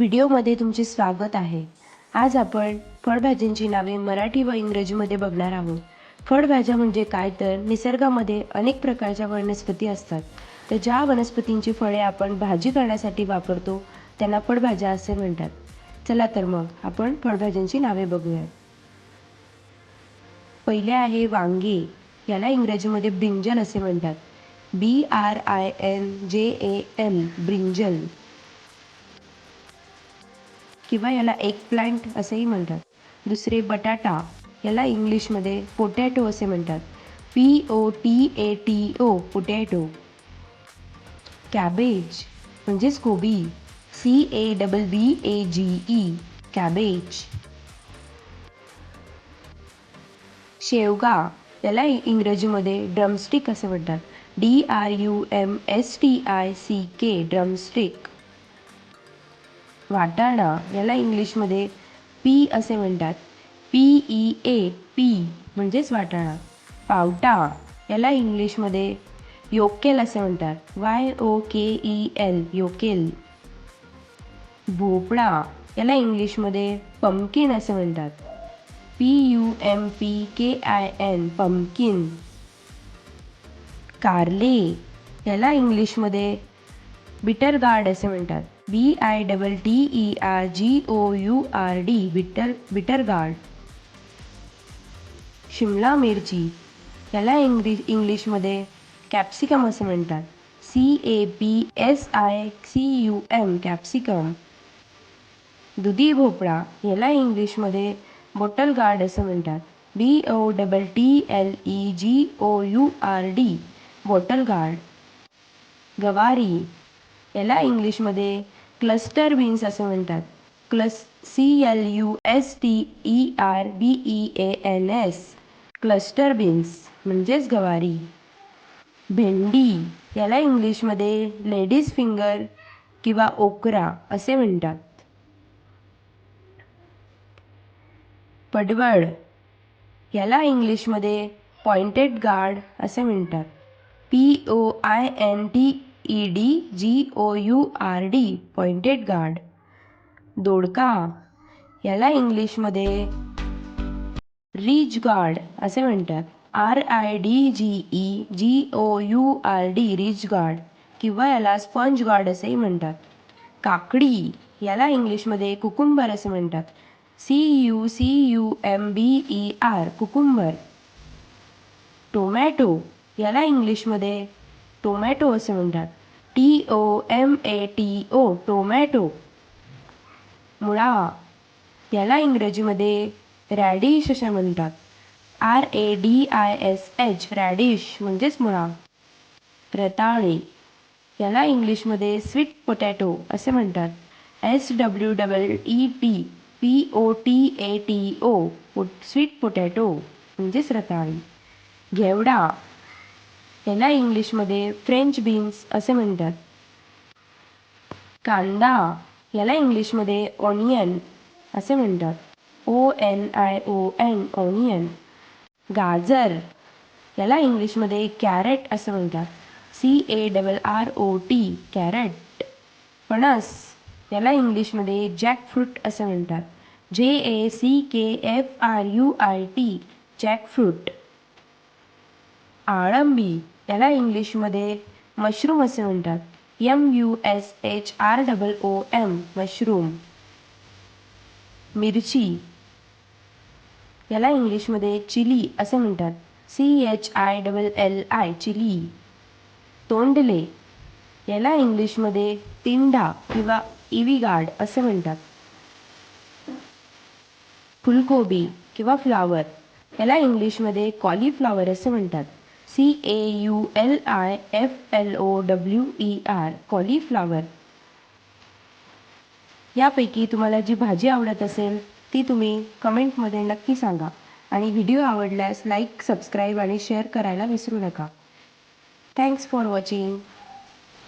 व्हिडिओमध्ये तुमचे स्वागत आहे. आज आपण फळभाज्यांची नावे मराठी व इंग्रजीमध्ये बघणार आहोत. फळभाज्या म्हणजे काय तर निसर्गामध्ये अनेक प्रकारच्या वनस्पती असतात. तर ज्या वनस्पतींची फळे आपण भाजी करण्यासाठी वापरतो त्यांना फळभाज्या असे म्हणतात. चला तर मग आपण फळभाज्यांची नावे बघूया. पहिले आहे वांगे. याला इंग्रजीमध्ये ब्रिंजल असे म्हणतात. बी आर आय एन जे ए एल ब्रिंजल. किंवा याला एग प्लांट असेही म्हणतात. दुसरे बटाटा याला इंग्लिशमध्ये पोटॅटो असे म्हणतात. P O T A T O potato cabbage म्हणजेच कोबी. C A double B A G E cabbage शेवगा याला इंग्रजीमध्ये ड्रमस्टिक असे म्हणतात. D R U M S T I C K drumstick वाटाणा याला इंग्लिशमध्ये पी असे म्हणतात. पी ई ए पी म्हणजेच वाटाणा. पावटा याला इंग्लिशमध्ये योकेल असे म्हणतात. Y O K E L yokel. भोपळा याला इंग्लिशमध्ये पंपकिन असे म्हणतात. P U M P K I N pumpkin. कारले याला इंग्लिशमध्ये बिटर गार्ड असे म्हणतात. B I double T E R G O U R D bitter bitter gourd Shimla मिरची याला इंग्लिश इंग्लिशमध्ये कॅप्सिकम असं म्हणतात. C A P S I C U M capsicum दुधी भोपळा याला इंग्लिशमध्ये बॉटल गार्ड असं म्हणतात. B O double T L E G O U R D bottle gourd गवारी याला इंग्लिशमध्ये क्लस्टर बीन्स असे म्हणतात. क्लस C L U S T E R B E A N S cluster beans म्हणजेच गवारी. भेंडी याला इंग्लिशमध्ये लेडीज फिंगर किंवा ओकरा असे म्हणतात. पडवळ याला इंग्लिशमध्ये पॉइंटेड गार्ड असे म्हणतात. P O I N T E D G O U R D pointed gourd दोडका. याला इंग्लिशमध्ये रिच गार्ड असे म्हणतात. R I D G E G O U R D ridge gourd किंवा याला स्पंज गार्ड असेही म्हणतात. काकडी. याला इंग्लिशमध्ये कुकुंबर असे म्हणतात. C U C U M B E R cucumber. Tomato. याला इंग्लिशमध्ये टोमॅटो असे म्हणतात. T O M A T O tomato. मुळा याला इंग्रजीमध्ये रॅडिश असे म्हणतात. R A D I S H radish म्हणजेच मुळा. रताळे याला इंग्लिशमध्ये स्वीट पोटॅटो असे म्हणतात. S W double E T P O T A T O sweet potato म्हणजेच रताळी. घेवडा याला इंग्लिशमध्ये फ्रेंच बीन्स असे म्हणतात. कांदा याला इंग्लिशमध्ये ऑनियन असे म्हणतात. O N I O N onion. गाजर याला इंग्लिशमध्ये कॅरेट असं म्हणतात. C A double R O T carrot. फणस याला इंग्लिशमध्ये जॅकफ्रूट असं म्हणतात. J A C K F R U I T jackfruit. आळंबी याला इंग्लिशमध्ये मशरूम असे म्हणतात. M U S H R double O M mushroom मिरची याला इंग्लिशमध्ये चिली असे म्हणतात. C H I double L I chilli. तोंडले याला इंग्लिशमध्ये तिंडा किंवा इविगार्ड असे म्हणतात. फुलकोबी किंवा फ्लावर याला इंग्लिशमध्ये कॉलीफ्लॉवर असे म्हणतात. C A U L I F L O W E R cauliflower यापैकी तुम्हाला जी भाजी आवडत असेल ती तुम्ही कमेंटमध्ये नक्की सांगा. आणि व्हिडिओ आवडल्यास लाईक सबस्क्राईब आणि शेअर करायला विसरू नका. Thanks for watching